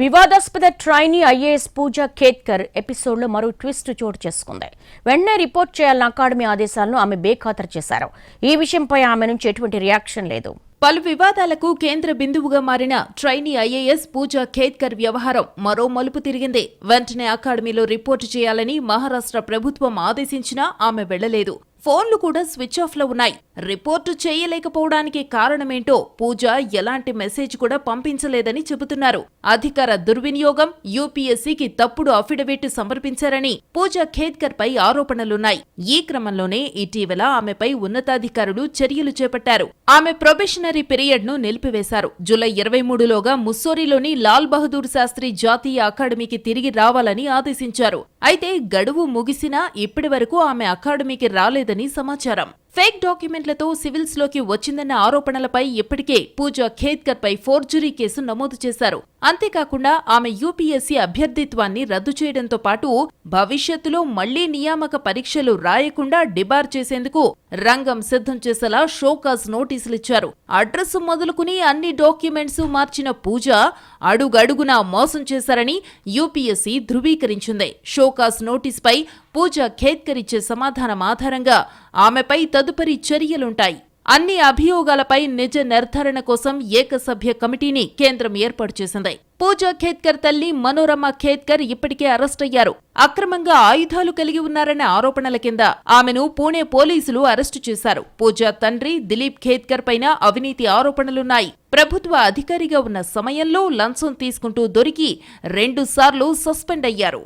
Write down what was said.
వివాదాస్పద trainee IAS పూజా ఖేత్కర్ ఎపిసోడ్లో మరో ట్విస్ట్ చోటు చేసుకుంది. వెంటనే రిపోర్ట్ చేయాలన్న అకాడమీ ఆదేశాలను ఆమె బేఖాతరు చేశారు. ఈ విషయంపై ఆమె నుంచి ఎటువంటి రియాక్షన్ లేదు. పలు వివాదాలకు కేంద్ర బిందువుగా మారిన ట్రైనీ ఐఏఎస్ పూజా ఖేత్కర్ వ్యవహారం మరో మలుపు తిరిగింది. వెంటనే అకాడమీలో రిపోర్టు చేయాలని మహారాష్ట్ర ప్రభుత్వం ఆదేశించినా ఆమె వెళ్ళలేదు ఫోన్లు కూడా స్విచ్ ఆఫ్లో ఉన్నాయి. రిపోర్టు చేయలేకపోవడానికి కారణమేంటో పూజ ఎలాంటి మెసేజ్ కూడా పంపించలేదని చెబుతున్నారు. అధికార దుర్వినియోగం యూపీఎస్సీకి తప్పుడు అఫిడవిట్ సమర్పించారని పూజా ఖేద్కర్ పై ఆరోపణలున్నాయి. ఈ క్రమంలోనే ఇటీవల ఆమెపై ఉన్నతాధికారులు చర్యలు చేపట్టారు. ఆమె ప్రొబేషనరీ పీరియడ్ను నిలిపివేశారు. జూలై ఇరవై మూడులోగా ముస్సోరీలోని లాల్ బహదూర్ శాస్త్రి జాతీయ అకాడమీకి తిరిగి రావాలని ఆదేశించారు. అయితే గడువు ముగిసినా ఇప్పటి వరకు ఆమె అకాడమీకి రాలేదని సమాచారం. ఫేక్ డాక్యుమెంట్లతో సివిల్స్లోకి వచ్చిందన్న ఆరోపణలపై ఇప్పటికే పూజా ఖేద్కర్ పై ఫోర్జరీ కేసు నమోదు చేశారు. అంతేకాకుండా ఆమె యూపీఎస్సీ అభ్యర్థిత్వాన్ని రద్దు చేయడంతో పాటు భవిష్యత్తులో మళ్ళీ నియామక పరీక్షలు రాయకుండా డిబార్ చేసేందుకు రంగం సిద్ధం చేసేలా షోకాస్ నోటీసులిచ్చారు అడ్రస్ మొదలుకుని అన్ని డాక్యుమెంట్స్ మార్చిన పూజ అడుగడుగునా మోసం చేశారని యూపీఎస్సీ ధృవీకరించింది. షోకాస్ నోటీసుపై పూజ ఖేద్కర్ సమాధానం ఆధారంగా ఆమెపై తదుపరి చర్యలుంటాయి. అన్ని అభియోగాలపై నిజ నిర్ధారణ కోసం ఏకసభ్య కమిటీని కేంద్రం ఏర్పాటు చేసింది. పూజా ఖేత్కర్ తల్లి మనోరమ ఖేత్కర్ ఇప్పటికే అరెస్ట్ అయ్యారు. అక్రమంగా ఆయుధాలు కలిగి ఉన్నారనే ఆరోపణల కింద ఆమెను పూణే పోలీసులు అరెస్టు చేశారు. పూజా తండ్రి దిలీప్ ఖేత్కర్ పైన అవినీతి ఆరోపణలున్నాయి. ప్రభుత్వ అధికారిగా ఉన్న సమయంలో లంచం తీసుకుంటూ దొరికి రెండుసార్లు సస్పెండ్ అయ్యారు.